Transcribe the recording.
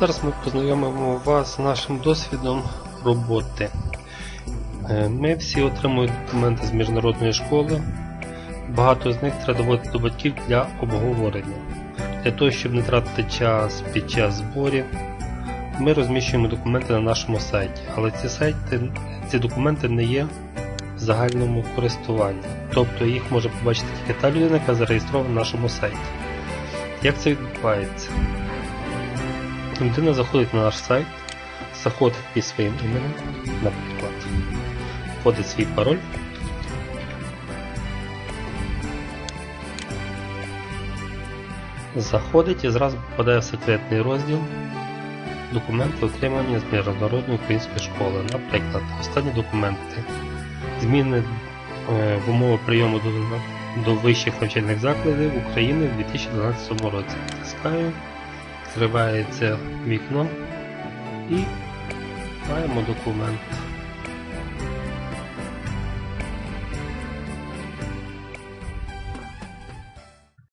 Зараз ми познайомимо вас з нашим досвідом роботи. Е, Ми всі отримують документи з міжнародної школи. Багато з них треба доводити до батьків для обговорення. Для того, щоб не тратити час під час зборів, ми розміщуємо документи на нашому сайті, але ці, сайти, ці документи не є в загальному користуванні. Тобто їх може побачити тільки та людина, яка зареєстрована на нашому сайті. Як це відбувається? Людина заходить на наш сайт, заходить під своїм іменем, наприклад, вводить свій пароль. Заходить і зразу попадає в секретний розділ документи, отримані з міжнародної української школи. Наприклад, останні документи, зміни е, в умови прийому до вищих навчальних закладів України в 2012 році. Тискаю відкривається вікно і маємо документ.